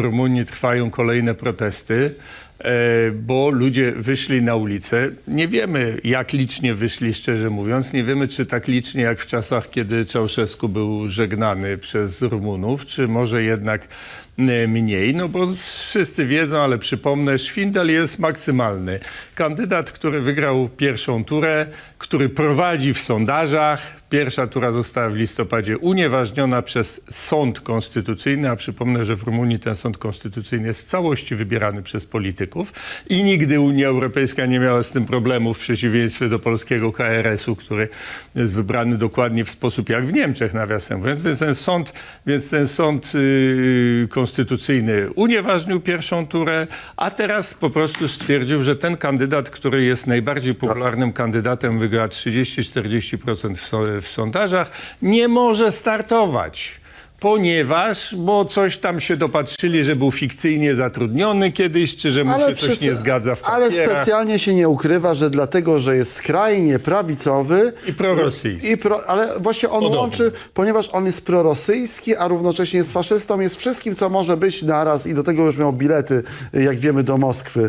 Rumunii trwają kolejne protesty, bo ludzie wyszli na ulicę. Nie wiemy, jak licznie wyszli, szczerze mówiąc. Nie wiemy, czy tak licznie jak w czasach, kiedy Ceausescu był żegnany przez Rumunów, czy może jednak e, mniej. No bo wszyscy wiedzą, ale przypomnę, Szwindel jest maksymalny. Kandydat, który wygrał pierwszą turę, który prowadzi w sondażach. Pierwsza tura została w listopadzie unieważniona przez sąd konstytucyjny, a przypomnę, że w Rumunii ten sąd konstytucyjny jest w całości wybierany przez polityków i nigdy Unia Europejska nie miała z tym problemu w przeciwieństwie do polskiego KRS-u, który jest wybrany dokładnie w sposób jak w Niemczech, nawiasem mówiąc. Więc ten sąd, więc ten sąd yy, konstytucyjny unieważnił pierwszą turę, a teraz po prostu stwierdził, że ten kandydat, który jest najbardziej popularnym kandydatem, wygra 30-40% w, w sondażach, nie może startować. Ponieważ, bo coś tam się dopatrzyli, że był fikcyjnie zatrudniony kiedyś, czy że mu się coś nie zgadza w Ale papierach. specjalnie się nie ukrywa, że dlatego, że jest skrajnie prawicowy I prorosyjski. i pro, ale właśnie on Podobny. łączy, ponieważ on jest prorosyjski, a równocześnie jest faszystą, jest wszystkim, co może być naraz i do tego już miał bilety, jak wiemy, do Moskwy